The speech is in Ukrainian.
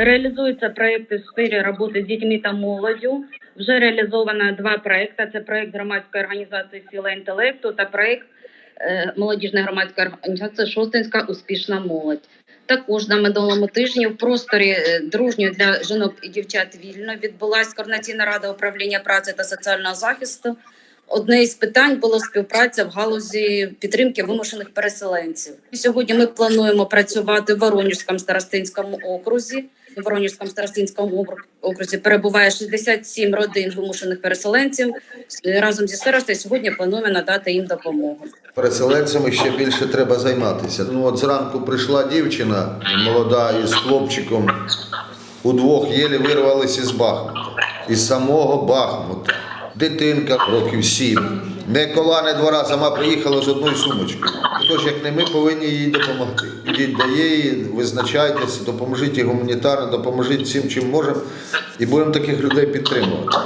Реалізуються проекти в сфері роботи з дітьми та молоддю. Вже реалізовано два проекти. Це проект громадської організації Сила інтелекту та проект е, молодіжної громадської організації Шостинська успішна молодь. Також на минулому тижні в просторі е, дружньої для жінок і дівчат вільно відбулася координаційна рада управління праці та соціального захисту. Одне із питань було співпраця в галузі підтримки вимушених переселенців. Сьогодні ми плануємо працювати в Воронежському старостинському окрузі. В Воронежському старостинському окрузі перебуває 67 родин вимушених переселенців. Разом зі старостою сьогодні плануємо надати їм допомогу. Переселенцями ще більше треба займатися. Ну от зранку прийшла дівчина молода із хлопчиком. Удвох єлі вирвалися з Бахмута. Із самого Бахмута. Дитинка років сім. Не кола, не двора, сама приїхала з одною сумочкою. Тож, як не ми, повинні їй допомогти. Ідіть до її, визначайтеся, допоможіть їй гуманітарно, допоможіть всім, чим можемо, і будемо таких людей підтримувати.